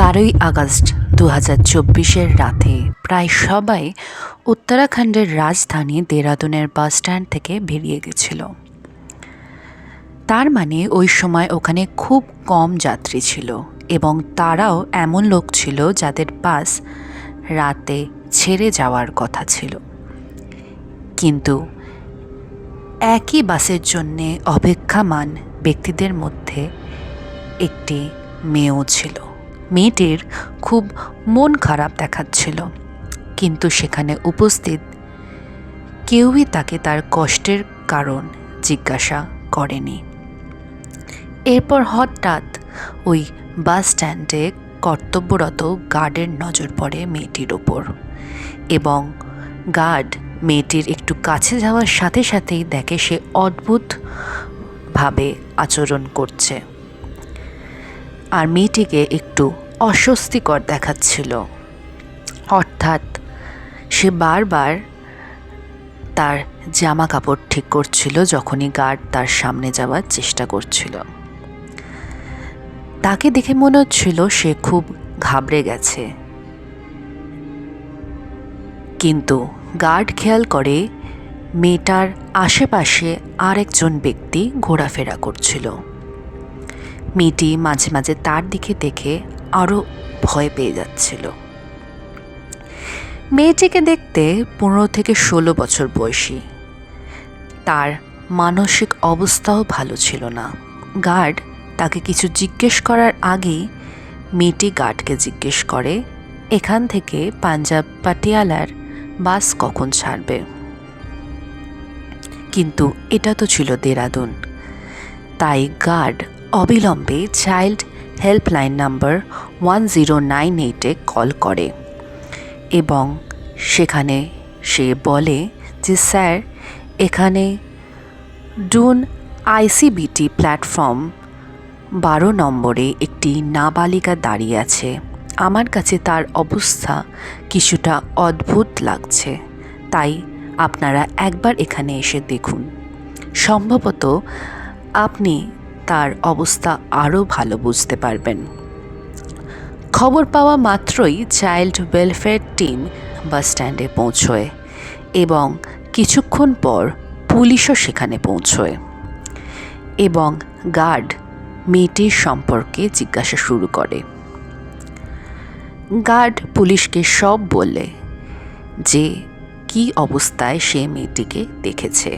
বারোই আগস্ট দু হাজার চব্বিশের রাতে প্রায় সবাই উত্তরাখণ্ডের রাজধানী দেরাদুনের বাস স্ট্যান্ড থেকে বেরিয়ে গেছিল। তার মানে ওই সময় ওখানে খুব কম যাত্রী ছিল এবং তারাও এমন লোক ছিল যাদের বাস রাতে ছেড়ে যাওয়ার কথা ছিল। কিন্তু একই বাসের জন্যে অপেক্ষামান ব্যক্তিদের মধ্যে একটি মেয়েও ছিল। মেয়েটির খুব মন খারাপ দেখাচ্ছিল। কিন্তু সেখানে উপস্থিত কেউই তাকে তার কষ্টের কারণ জিজ্ঞাসা করেনি। এরপর হঠাৎ ওই বাস স্ট্যান্ডে কর্তব্যরত গার্ডের নজর পড়ে মেয়েটির ওপর এবং গার্ড মেয়েটির একটু কাছে যাওয়ার সাথে সাথেই দেখে সে অদ্ভুতভাবে আচরণ করছে। আর মেয়েটিকে একটু অস্বস্তিকর দেখাচ্ছিল। অর্থাৎ সে বারবার তার জামা কাপড় ঠিক করছিল যখনই গার্ড তার সামনে যাওয়ার চেষ্টা করছিল। তাকে দেখে মনে হচ্ছিল সে খুব ঘাবড়ে গেছে। কিন্তু গার্ড খেয়াল করে মেয়েটার আশেপাশে আরেকজন ব্যক্তি ঘোরাফেরা করছিল। মেয়েটি মাঝে মাঝে তার দিকে দেখে আরও ভয় পেয়ে যাচ্ছিল। মেয়েটিকে দেখতে পনেরো থেকে ষোলো বছর বয়সী। তার মানসিক অবস্থাও ভালো ছিল না। গার্ড তাকে কিছু জিজ্ঞেস করার আগেই মেয়েটি গার্ডকে জিজ্ঞেস করে, এখান থেকে পাঞ্জাব পাটিয়ালার বাস কখন ছাড়বে? কিন্তু এটা তো ছিল দেরাদুন। তাই গার্ড অবিলম্বে child helpline number one zero nine এইটে কল করে এবং সেখানে সে বলে যে, স্যার, এখানে ডুন আইসিবিটি প্ল্যাটফর্ম বারো নম্বরে একটি নাবালিকা দাঁড়িয়ে আছে। আমার কাছে তার অবস্থা কিছুটা অদ্ভুত লাগছে। তাই আপনারা একবার এখানে এসে দেখুন। সম্ভবত আপনি তার অবস্থা আরও ভালো বুঝতে পারবেন। খবর পাওয়া মাত্রই চাইল্ড ওয়েলফেয়ার টিম বাস স্ট্যান্ডে পৌঁছয় এবং কিছুক্ষণ পর পুলিশও সেখানে পৌঁছয় এবং গার্ড মেয়েটির সম্পর্কে জিজ্ঞাসা শুরু করে। গার্ড পুলিশকে সব বলে যে, কি অবস্থায় সে মেয়েটিকে দেখেছে?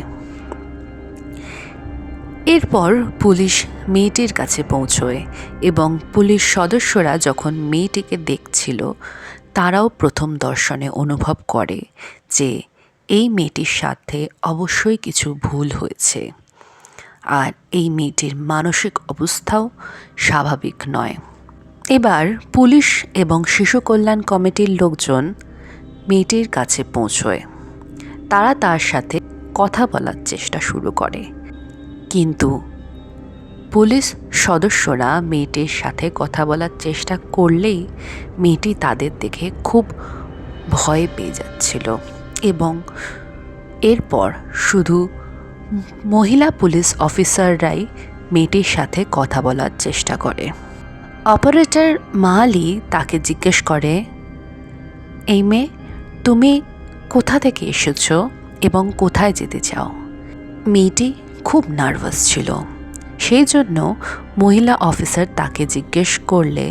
এরপর পুলিশ মেয়েটির কাছে পৌঁছয় এবং পুলিশ সদস্যরা যখন মেয়েটিকে দেখছিল, তারাও প্রথম দর্শনে অনুভব করে যে এই মেয়েটির সাথে অবশ্যই কিছু ভুল হয়েছে। আর এই মেয়েটির মানসিক অবস্থাও স্বাভাবিক নয়। এবার পুলিশ এবং শিশু কল্যাণ কমিটির লোকজন মেয়েটির কাছে পৌঁছয়। তারা তার সাথে কথা বলার চেষ্টা শুরু করে। কিন্তু পুলিশ সদস্যরা মেয়েটির সাথে কথা বলার চেষ্টা করলেই মেয়েটি তাদের দেখে খুব ভয় পেয়ে যাচ্ছিল এবং এরপর শুধু মহিলা পুলিশ অফিসাররাই মেয়েটির সাথে কথা বলার চেষ্টা করে। অপারেটর মাহালি তাকে জিজ্ঞেস করে, এই মেয়ে, তুমি কোথা থেকে এসেছ এবং কোথায় যেতে চাও? মেয়েটি খুব নার্ভাস ছিল। সেই জন্য মহিলা অফিসার তাকে জিজ্ঞেস করলে,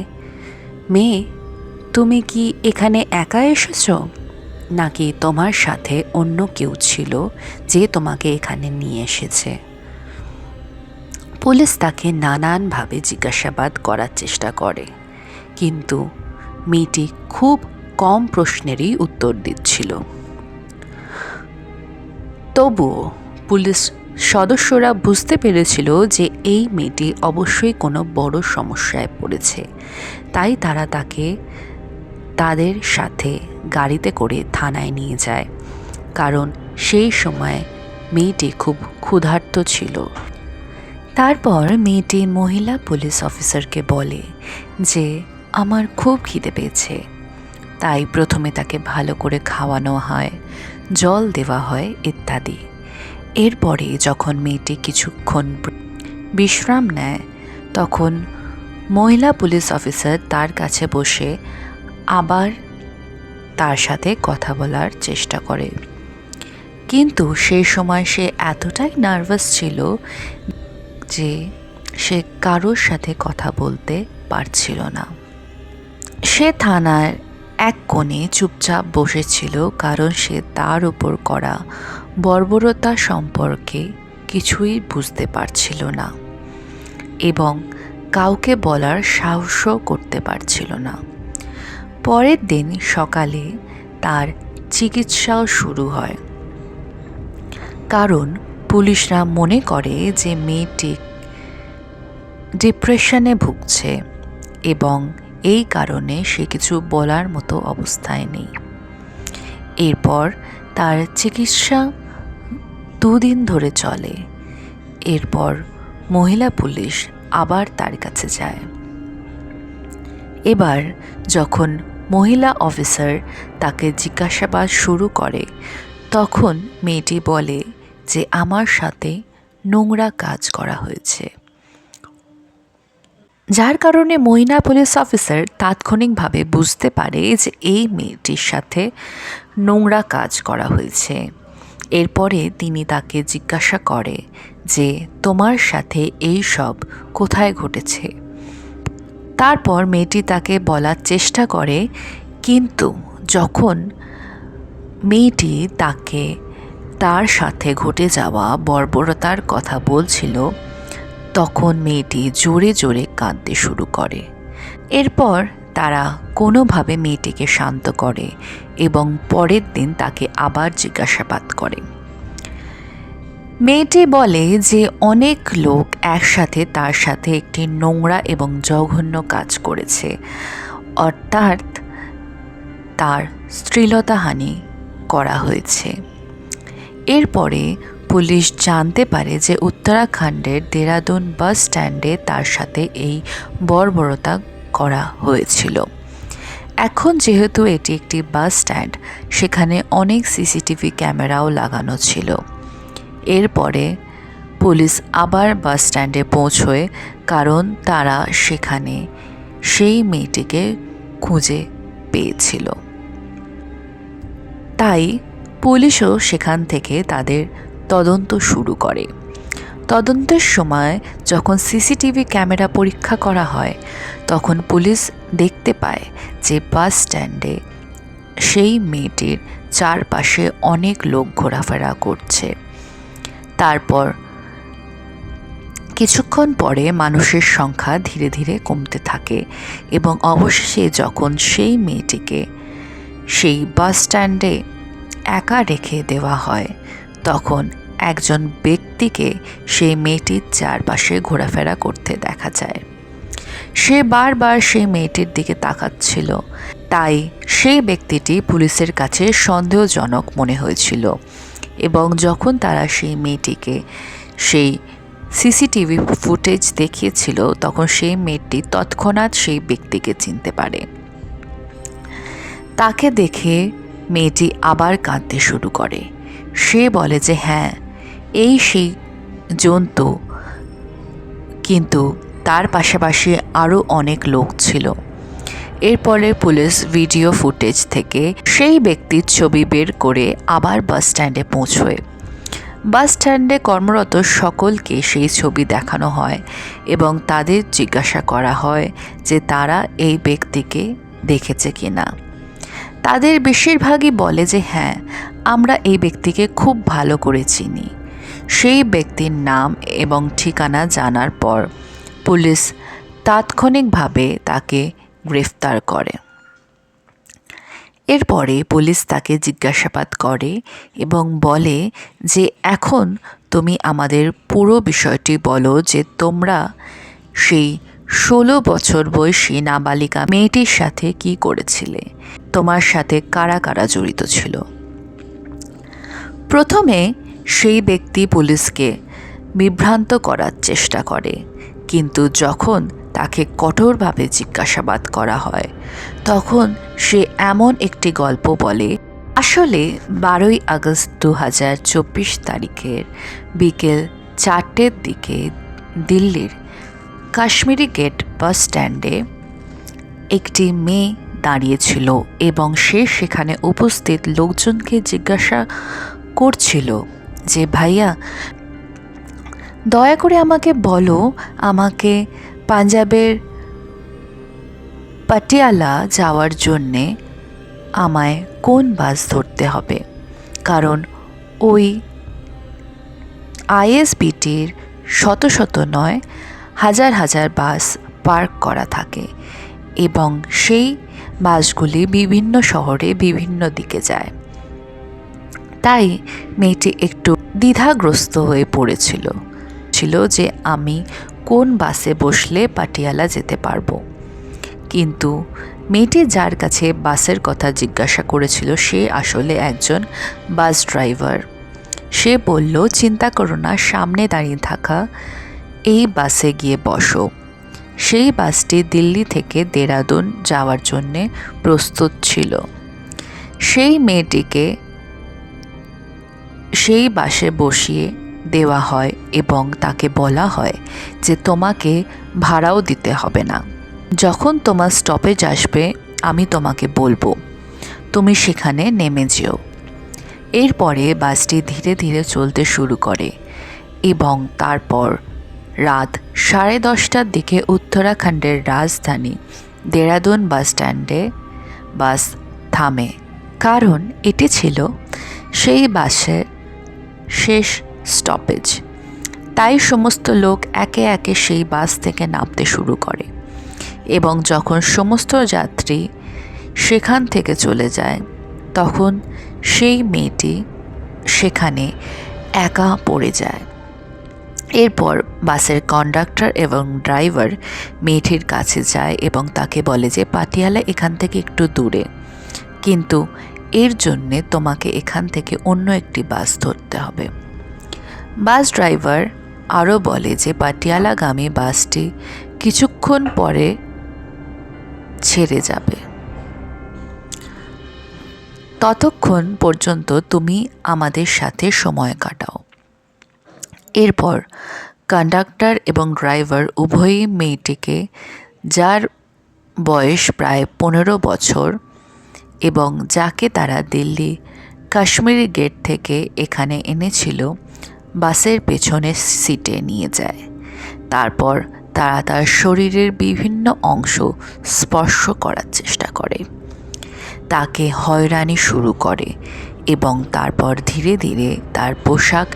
মেয়ে, তুমি কি এখানে একা এসেছ? নাকি তোমার সাথে অন্য কেউ ছিল যে তোমাকে এখানে নিয়ে এসেছে? পুলিশ তাকে নানানভাবে জিজ্ঞাসাবাদ করার চেষ্টা করে, কিন্তু মেয়েটি খুব কম প্রশ্নেরই উত্তর দিচ্ছিল। তবুও পুলিশ সদস্যরা বুঝতে পেরেছিল যে এই মেয়েটি অবশ্যই কোনো বড় সমস্যায় পড়েছে। তাই তারা তাকে তাদের সাথে গাড়িতে করে থানায় নিয়ে যায়। কারণ সেই সময় মেয়েটি খুব ক্ষুধার্ত ছিল। তারপর মেয়েটি মহিলা পুলিশ অফিসারকে বলে যে, আমার খুব খিদে পেয়েছে। তাই প্রথমে তাকে ভালো করে খাওয়ানো হয়, জল দেওয়া হয় ইত্যাদি। এরপরে যখন মেয়েটি কিছুক্ষণ বিশ্রাম নেয়, তখন মহিলা পুলিশ অফিসার তার কাছে বসে আবার তার সাথে কথা বলার চেষ্টা করে। কিন্তু সেই সময় সে এতটাই নার্ভাস ছিল যে সে কারোর সাথে কথা বলতে পারছিল না। সে থানার এক কোণে চুপচাপ বসেছিল, কারণ সে তার উপর করা বর্বরতা সম্পর্কে কিছুই বুঝতে পারছিল না এবং কাউকে বলার সাহসও করতে পারছিল না। পরের দিন সকালে তার চিকিৎসাও শুরু হয়। কারণ পুলিশরা মনে করে যে মেয়েটি ডিপ্রেশনে ভুগছে এবং এই কারণে সে কিছু বলার মতো অবস্থায় নেই। এরপর তার চিকিৎসা দুদিন ধরে চলে। এরপর মহিলা পুলিশ আবার তার কাছে যায়। এবার যখন মহিলা অফিসার তাকে জিজ্ঞাসাবাদ শুরু করে, তখন মেয়েটি বলে যে আমার সাথে নোংরা কাজ করা হয়েছে। যার কারণে মহিলা পুলিশ অফিসার তাৎক্ষণিকভাবে বুঝতে পারে যে এই মেয়েটির সাথে নোংরা কাজ করা হয়েছে। এরপরে তিনি তাকে জিজ্ঞাসা করে যে, তোমার সাথে এই সব কোথায় ঘটেছে? তারপর মেয়েটি তাকে বলার চেষ্টা করে, কিন্তু যখন মেয়েটি তাকে তার সাথে ঘটে যাওয়া বর্বরতার কথা বলছিল, তখন মেয়েটি জোরে জোরে কাঁদতে শুরু করে। এরপর তারা কোনোভাবে মেয়েটিকে শান্ত করে এবং পরের দিন তাকে আবার জিজ্ঞাসাবাদ করে। মেয়েটি বলে যে অনেক লোক একসাথে তার সাথে একটি নোংরা এবং জঘন্য কাজ করেছে। অর্থাৎ তার স্ত্রীলতাহানি করা হয়েছে। এরপরে পুলিশ জানতে পারে যে উত্তরাখণ্ডের দেরাদুন বাস স্ট্যান্ডে তার সাথে এই বর্বরতা করা হয়েছিল। এখন যেহেতু এটি একটি বাস স্ট্যান্ড, সেখানে অনেক সিসিটিভি ক্যামেরাও লাগানো ছিল। এরপরে পুলিশ আবার বাস স্ট্যান্ডে পৌঁছয়, কারণ তারা সেখানে সেই মেয়েটিকে খুঁজে পেয়েছিল। তাই পুলিশও সেখান থেকে তাদের তদন্ত শুরু করে। তদন্তের সময় যখন সিসিটিভি ক্যামেরা পরীক্ষা করা হয়, তখন পুলিশ দেখতে পায় যে বাস স্ট্যান্ডে সেই মেয়েটির চারপাশে অনেক লোক ঘোরাফেরা করছে। তারপর কিছুক্ষণ পরে মানুষের সংখ্যা ধীরে ধীরে কমতে থাকে এবং অবশেষে যখন সেই মেয়েটিকে সেই বাস স্ট্যান্ডে একা রেখে দেওয়া হয়, তখন একজন ব্যক্তিকে সেই মেয়েটির চারপাশে ঘোরাফেরা করতে দেখা যায়। সে বারবার সেই মেয়েটির দিকে তাকাচ্ছিল। তাই সেই ব্যক্তিটি পুলিশের কাছে সন্দেহজনক মনে হয়েছিল এবং যখন তারা সেই মেয়েটিকে সেই সিসিটিভি ফুটেজ দেখিয়েছিল, তখন সেই মেয়েটি তৎক্ষণাৎ সেই ব্যক্তিকে চিনতে পারে। তাকে দেখে মেয়েটি আবার কাঁদতে শুরু করে। সে বলে যে হ্যাঁ এই সেই জন্তু, কিন্তু তার পাশাপাশি আরও অনেক লোক ছিল। এরপরে পুলিশ ভিডিও ফুটেজ থেকে সেই ব্যক্তির ছবি বের করে আবার বাস স্ট্যান্ডে পৌঁছয়। বাস স্ট্যান্ডে কর্মরত সকলকে সেই ছবি দেখানো হয় এবং তাদের জিজ্ঞাসা করা হয় যে তারা এই ব্যক্তিকে দেখেছে কি না তাদের বেশিরভাগই বলে যে হ্যাঁ আমরা এই ব্যক্তিকে খুব ভালো করে চিনি। সেই ব্যক্তির নাম এবং ঠিকানা জানার পর পুলিশ তাৎক্ষণিকভাবে তাকে গ্রেফতার করে। এরপরে পুলিশ তাকে জিজ্ঞাসাবাদ করে এবং বলে যে, এখন তুমি আমাদের পুরো বিষয়টি বলো যে তোমরা সেই ষোলো বছর বয়সী নাবালিকা মেয়েটির সাথে কি করেছিলে? তোমার সাথে কারা কারা জড়িত ছিল? প্রথমে সেই ব্যক্তি পুলিশকে বিভ্রান্ত করার চেষ্টা করে। কিন্তু যখন তাকে কঠোরভাবে জিজ্ঞাসাবাদ করা হয়, তখন সে এমন একটি গল্প বলে, আসলে বারোই আগস্ট দু হাজার চব্বিশ তারিখের বিকেল চারটের দিকে দিল্লির কাশ্মীরি গেট বাস স্ট্যান্ডে একটি মেয়ে দাঁড়িয়েছিল এবং সে সেখানে উপস্থিত লোকজনকে জিজ্ঞাসা করছিল। যে ভাইয়া, দয়া করে আমাকে বলো, আমাকে পাঞ্জাবের পাটিয়ালা যাওয়ার জন্যে আমায় কোন বাস ধরতে হবে? কারণ ওই আইএসবিটির শত শত নয়, হাজার হাজার বাস পার্ক করা থাকে এবং সেই বাসগুলি বিভিন্ন শহরে বিভিন্ন দিকে যায়। তাই মেয়েটি একটু দ্বিধাগ্রস্ত হয়ে পড়েছিল। ছিল যে আমি কোন বাসে বসলে পাটিয়ালা যেতে পারব। কিন্তু মেয়েটি যার কাছে বাসের কথা জিজ্ঞাসা করেছিল সে আসলে একজন বাস ড্রাইভার। সে বলল, চিন্তা করো না, সামনে দাঁড়িয়ে থাকা, এই বাসে গিয়ে বসো। সেই বাসটি দিল্লি থেকে দেরাদুন যাওয়ার জন্যে প্রস্তুত ছিল। সেই মেয়েটিকে সেই বাসে বসিয়ে দেওয়া হয় এবং তাকে বলা হয় যে তোমাকে ভাড়াও দিতে হবে না। যখন তোমার স্টপেজ আসবে, আমি তোমাকে বলব, তুমি সেখানে নেমে যেও। এরপরে বাসটি ধীরে ধীরে চলতে শুরু করে এবং তারপর রাত সাড়ে দশটার দিকে উত্তরাখণ্ডের রাজধানী দেরাদুন বাস স্ট্যান্ডে বাস থামে। কারণ এটি ছিল সেই বাসের শেষ স্টপেজ তাই সমস্ত লোক একে একে সেই বাস থেকে নামতে শুরু করে এবং যখন সমস্ত যাত্রী সেখান থেকে চলে যায়, তখন সেই মেয়েটি সেখানে একা পড়ে যায়। এরপর বাসের কন্ডাক্টর এবং ড্রাইভার মেয়েটির কাছে যায় এবং তাকে বলে যে, পাটিয়ালা, এখান থেকে একটু দূরে। কিন্তু এর জন্যে তোমাকে এখান থেকে অন্য একটি বাস ধরতে হবে। বাস ড্রাইভার আরও বলে যে পাটিয়ালাগামী বাসটি কিছুক্ষণ পরে ছেড়ে যাবে। ততক্ষণ পর্যন্ত তুমি আমাদের সাথে সময় কাটাও। এরপর কন্ডাক্টর এবং ড্রাইভার উভয়ই মেয়েটিকে, যার বয়স প্রায় পনেরো বছর এবং যাকে তারা দিল্লি কাশ্মীরি গেট থেকে এখানে এনেছিল, বাসের পেছনের সিটে নিয়ে যায়। তারপর তারা তার শরীরের বিভিন্ন অংশ স্পর্শ করার চেষ্টা করে। তাকে হয়রানি শুরু করে এবং তারপর ধীরে ধীরে তার পোশাক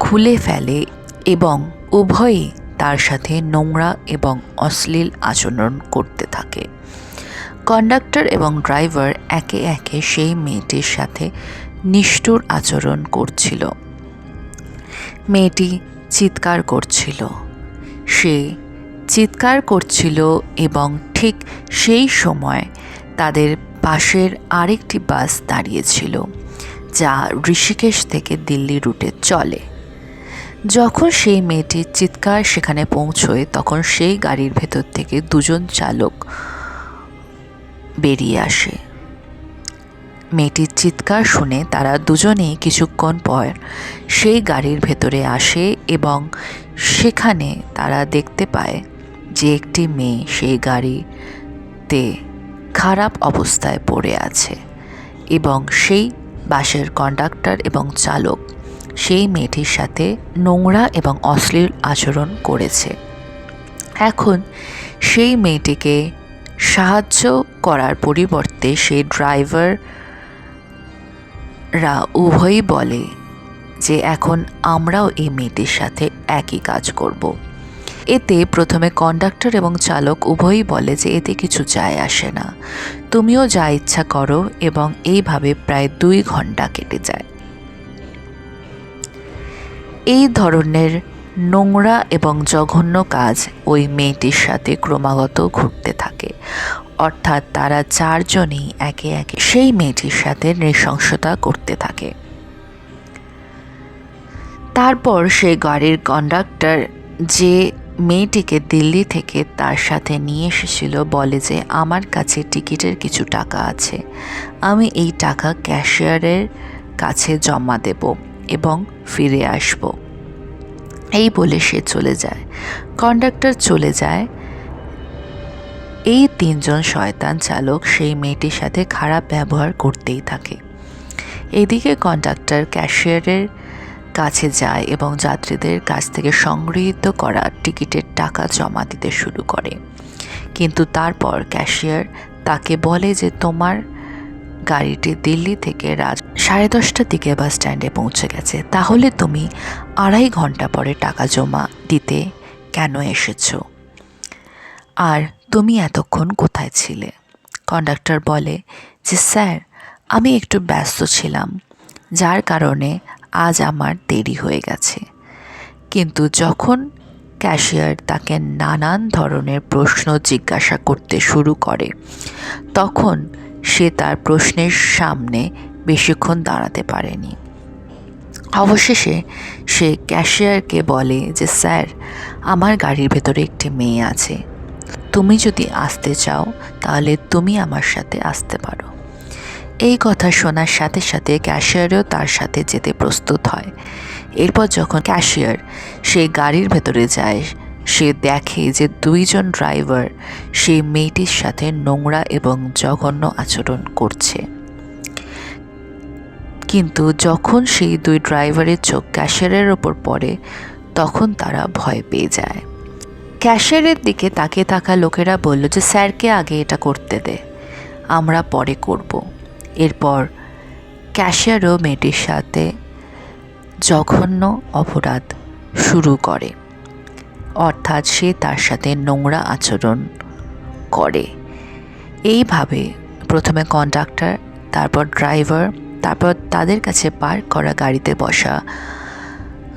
খুলে ফেলে এবং উভয়ই তার সাথে নোংরা এবং অশ্লীল আচরণ করতে থাকে। কন্ডাক্টর এবং ড্রাইভার একে একে সেই মেয়েটির সাথে নিষ্ঠুর আচরণ করছিল। মেয়েটি চিৎকার করছিল। সে চিৎকার করছিল এবং ঠিক সেই সময় তাদের পাশের আরেকটি বাস দাঁড়িয়েছিল, যা ঋষিকেশ থেকে দিল্লি রুটে চলে। যখন সেই মেয়েটির চিৎকার সেখানে পৌঁছয়, তখন সেই গাড়ির ভেতর থেকে দুজন চালক বেরিয়ে আসে। মেয়েটির চিৎকার শুনে তারা দুজনেই কিছুক্ষণ পর সেই গাড়ির ভেতরে আসে এবং সেখানে তারা দেখতে পায় যে একটি মেয়ে সেই গাড়িতে খারাপ অবস্থায় পড়ে আছে এবং সেই বাসের কন্ডাক্টর এবং চালক সেই মেয়েটির সাথে নোংরা এবং অশ্লীল আচরণ করেছে। এখন সেই মেয়েটিকে সাহায্য করার পরিবর্তে সেই ড্রাইভাররা উভয়ই বলে যে এখন আমরাও এই মেয়েটির সাথে একই কাজ করব। এতে প্রথমে কন্ডাক্টর এবং চালক উভয়ই বলে যে এতে কিছু যায় আসে না। তুমিও যা ইচ্ছা করো এবং এইভাবে প্রায় দুই ঘণ্টা কেটে যায়। এই ধরনের নোংরা এবং জঘন্য কাজ ওই মেয়েটির সাথে ক্রমাগত ঘটতে থাকে। অর্থাৎ তারা চারজনই একে একে সেই মেয়েটির সাথে নৃশংসতা করতে থাকে। তারপর সেই গাড়ির কন্ডাক্টর যে মেয়েটিকে দিল্লি থেকে তার সাথে নিয়ে এসেছিল বলে যে, আমার কাছে টিকিটের কিছু টাকা আছে। আমি এই টাকা ক্যাশিয়ারের কাছে জমা দেব এবং ফিরে আসব। এই বলে সে চলে যায়। কন্ডাক্টর চলে যায়। এই তিনজন শয়তান চালক সেই মেয়েটির সাথে খারাপ ব্যবহার করতেই থাকে। এদিকে কন্ডাক্টর ক্যাশিয়ারের কাছে যায় এবং যাত্রীদের কাছ থেকে সংগৃহীত করা টিকিটের টাকা জমা দিতে শুরু করে। কিন্তু তারপর ক্যাশিয়ার তাকে বলে যে, তোমার গাড়িটি দিল্লি থেকে রাত সাড়ে দশটার দিকে বাস স্ট্যান্ডে পৌঁছে গেছে। তাহলে তুমি আড়াই ঘণ্টা পরে টাকা জমা দিতে কেন এসেছ? আর তুমি এতক্ষণ কোথায় ছিলে? কন্ডাক্টর বলে, যে স্যার, আমি একটু ব্যস্ত ছিলাম, যার কারণে আজ আমার দেরি হয়ে গেছে। কিন্তু যখন ক্যাশিয়ার তাকে নানান ধরনের প্রশ্ন জিজ্ঞাসা করতে শুরু করে, তখন সে তার প্রশ্নের সামনে বেশিক্ষণ দাঁড়াতে পারেনি। অবশেষে সে ক্যাশিয়ারকে বলে যে, স্যার, আমার গাড়ির ভেতরে একটি মেয়ে আছে। তুমি যদি আসতে চাও, তাহলে তুমি আমার সাথে আসতে পারো। এই কথা শোনার সাথে সাথে ক্যাশিয়ারও তার সাথে যেতে প্রস্তুত হয়। এরপর যখন ক্যাশিয়ার সে গাড়ির ভেতরে যায়, সে দেখে যে দুইজন ড্রাইভার সেই মেয়েটির সাথে নোংরা এবং জঘন্য আচরণ করছে। কিন্তু যখন সেই দুই ড্রাইভারের চোখ ক্যাশিয়ারের ওপর পড়ে, তখন তারা ভয় পেয়ে যায়। ক্যাশিয়ারের দিকে তাকিয়ে থাকা লোকেরা বলল যে, স্যারকে আগে এটা করতে দে, আমরা পরে করব। এরপর ক্যাশিয়ারও মেয়েটির সাথে জঘন্য অপরাধ শুরু করে। অর্থাৎ সে তার সাথে নোংরা আচরণ করে। এইভাবে প্রথমে কন্ডাক্টর, তারপর ড্রাইভার তারপর তাদের কাছে পার্ক করা গাড়িতে বসা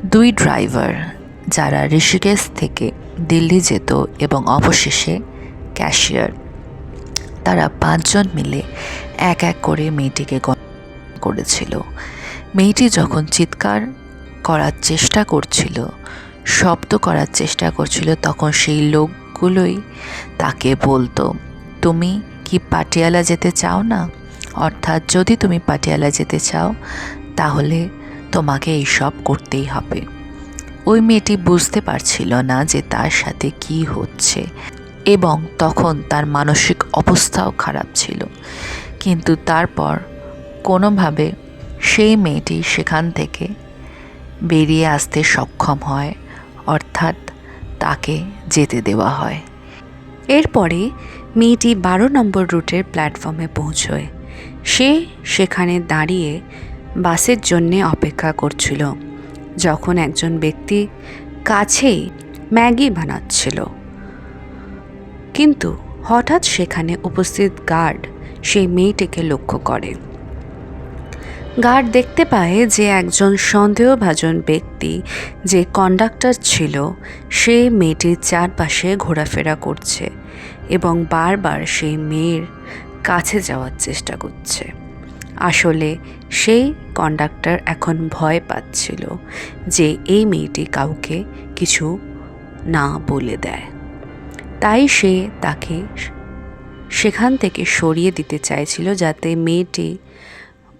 দুই ড্রাইভার যারা ঋষিকেশ থেকে দিল্লি যেত এবং অবশেষে ক্যাশিয়ার তারা পাঁচজন মিলে এক এক করে মেয়েটিকে করেছিল। মেয়েটি যখন চিৎকার করার চেষ্টা করছিল, শব্দ করার চেষ্টা করছিল, তখন সেই লোকগুলোই তাকে বলতো, তুমি কি পাটিয়ালা যেতে চাও না? অর্থাৎ যদি তুমি পাটিয়ালা যেতে চাও, তাহলে তোমাকে এইসব করতেই হবে। ওই মেয়েটি বুঝতে পারছিল না যে তার সাথে কি হচ্ছে এবং তখন তার মানসিক অবস্থাও খারাপ ছিল। কিন্তু তারপর কোনোভাবে সেই মেয়েটি সেখান থেকে বেরিয়ে আসতে সক্ষম হয়, অর্থাৎ তাকে যেতে দেওয়া হয়। এরপরে মেয়েটি বারো নম্বর রুটের প্ল্যাটফর্মে পৌঁছয়। সে সেখানে দাঁড়িয়ে বাসের জন্যে অপেক্ষা করছিল, যখন একজন ব্যক্তি কাছেই ম্যাগি বানাচ্ছিল। কিন্তু হঠাৎ সেখানে উপস্থিত গার্ড সেই মেয়েটিকে লক্ষ্য করে। গার্ড দেখতে পায় যে একজন সন্দেহভাজন ব্যক্তি যে কন্ডাক্টর ছিল, সে মেয়েটির চারপাশে ঘোরাফেরা করছে এবং বারবার সেই মেয়ের কাছে যাওয়ার চেষ্টা করছে। আসলে সেই কন্ডাক্টর এখন ভয় পাচ্ছিল যে এই মেয়েটি কাউকে কিছু না বলে দেয়। তাই সে তাকে সেখান থেকে সরিয়ে দিতে চাইছিল যাতে মেয়েটি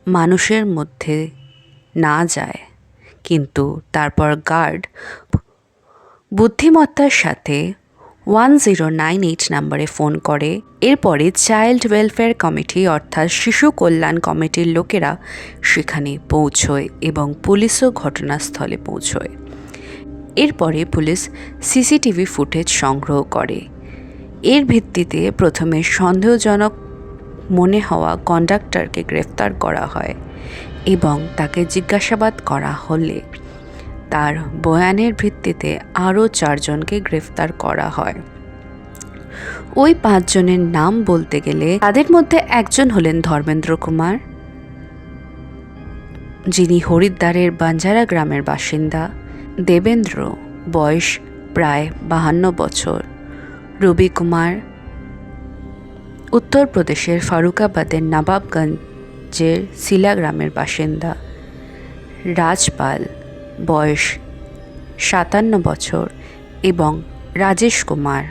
মানুষের মধ্যে না যায়। কিন্তু তারপর গার্ড বুদ্ধিমত্তার সাথে ওয়ান জিরো নাইন এইট নাম্বারে ফোন করে। এরপরে চাইল্ড ওয়েলফেয়ার কমিটি অর্থাৎ শিশু কল্যাণ কমিটির লোকেরা সেখানে পৌঁছয় এবং পুলিশও ঘটনাস্থলে পৌঁছয়। এরপরে পুলিশ সিসিটিভি ফুটেজ সংগ্রহ করে। এর ভিত্তিতে প্রথমে সন্দেহজনক মনে হওয়া কন্ডাক্টরকে গ্রেফতার করা হয় এবং তাকে জিজ্ঞাসাবাদ করা হলে তার বয়ানের ভিত্তিতে আরও চারজনকে গ্রেফতার করা হয়। ওই পাঁচজনের নাম বলতে গেলে তাদের মধ্যে একজন হলেন ধর্মেন্দ্র কুমার, যিনি হরিদ্বারের বাঞ্জারা গ্রামের বাসিন্দা। দেবেন্দ্র বয়স প্রায় বাহান্ন বছর। রবি কুমার উত্তরপ্রদেশের ফারুকাবাদের নবাবগঞ্জের শিলা গ্রামের বাসিন্দা। রাজপাল বয়স সাতান্ন বছর এবং রাজেশ কুমার,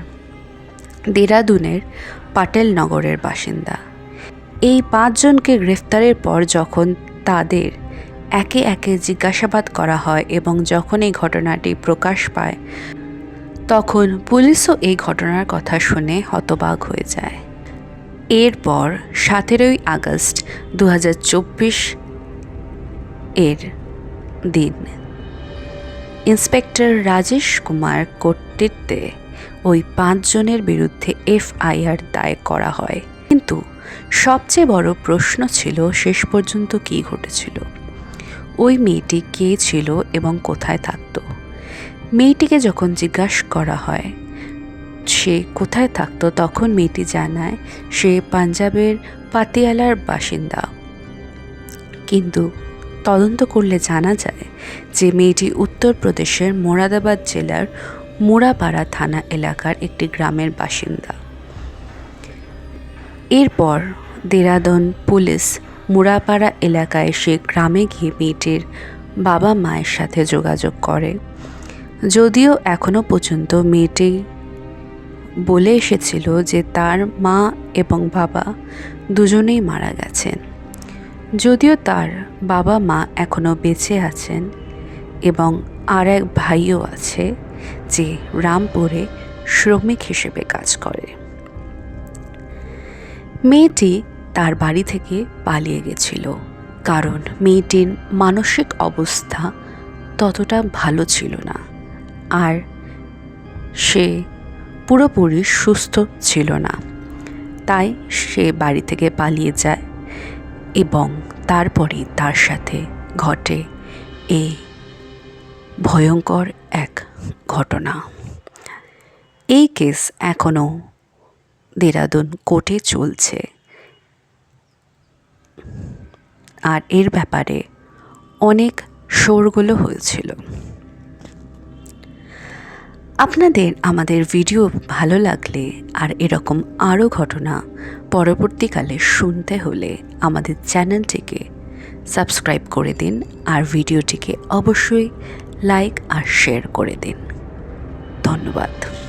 দেরাদুনের পাটেল নগরের বাসিন্দা। এই পাঁচজনকে গ্রেফতারের পর যখন তাদের একে একে জিজ্ঞাসাবাদ করা হয় এবং যখন এই ঘটনাটি প্রকাশ পায়, তখন পুলিশও এই ঘটনার কথা শুনে হতবাক হয়ে যায়। এরপর সতেরোই আগস্ট দু হাজার চব্বিশ এর দিন ইন্সপেক্টর রাজেশ কুমার কর্তৃত্বে ওই পাঁচজনের বিরুদ্ধে এফআইআর দায়ের করা হয়। কিন্তু সবচেয়ে বড় প্রশ্ন ছিল, শেষ পর্যন্ত কী ঘটেছিল? ওই মেয়েটি কে ছিল এবং কোথায় থাকতো? মেয়েটিকে যখন জিজ্ঞাসা করা হয়, সে কোথায় থাকতো? তখন মেয়েটি জানায়, সে পাঞ্জাবের পাতিয়ালার বাসিন্দা। কিন্তু তদন্ত করলে জানা যায় যে মেয়েটি উত্তরপ্রদেশের মোরাদাবাদ জেলার মুরাপাড়া থানা এলাকার একটি গ্রামের বাসিন্দা। এরপর দেরাদন পুলিশ মুরাপাড়া এলাকায় সে গ্রামে গিয়ে মেয়েটির বাবা মায়ের সাথে যোগাযোগ করে। যদিও এখনও পর্যন্ত মেয়েটি বলে এসেছিল যে তার মা এবং বাবা দুজনেই মারা গেছেন। যদিও তার বাবা মা এখনও বেঁচে আছেন এবং আর এক ভাইও আছে যে রামপুরে শ্রমিক হিসেবে কাজ করে। মেয়েটি তার বাড়ি থেকে পালিয়ে গেছিল, কারণ মেয়েটির মানসিক অবস্থা ততটা ভালো ছিল না আর সে পুরোপুরি সুস্থ ছিল না। তাই সে বাড়ি থেকে পালিয়ে যায় এবং তারপরে তার সাথে ঘটে এই ভয়ঙ্কর এক ঘটনা। এই কেস এখনও দেরাদুন কোর্টে চলছে। আর এর ব্যাপারে অনেক শোরগুলো হয়েছিল। আপনাদের আমাদের ভিডিও ভালো লাগলে আর এরকম আরও ঘটনা পরবর্তীকালে শুনতে হলে আমাদের চ্যানেলটিকে সাবস্ক্রাইব করে দিন আর ভিডিওটিকে অবশ্যই লাইক আর শেয়ার করে দিন। ধন্যবাদ।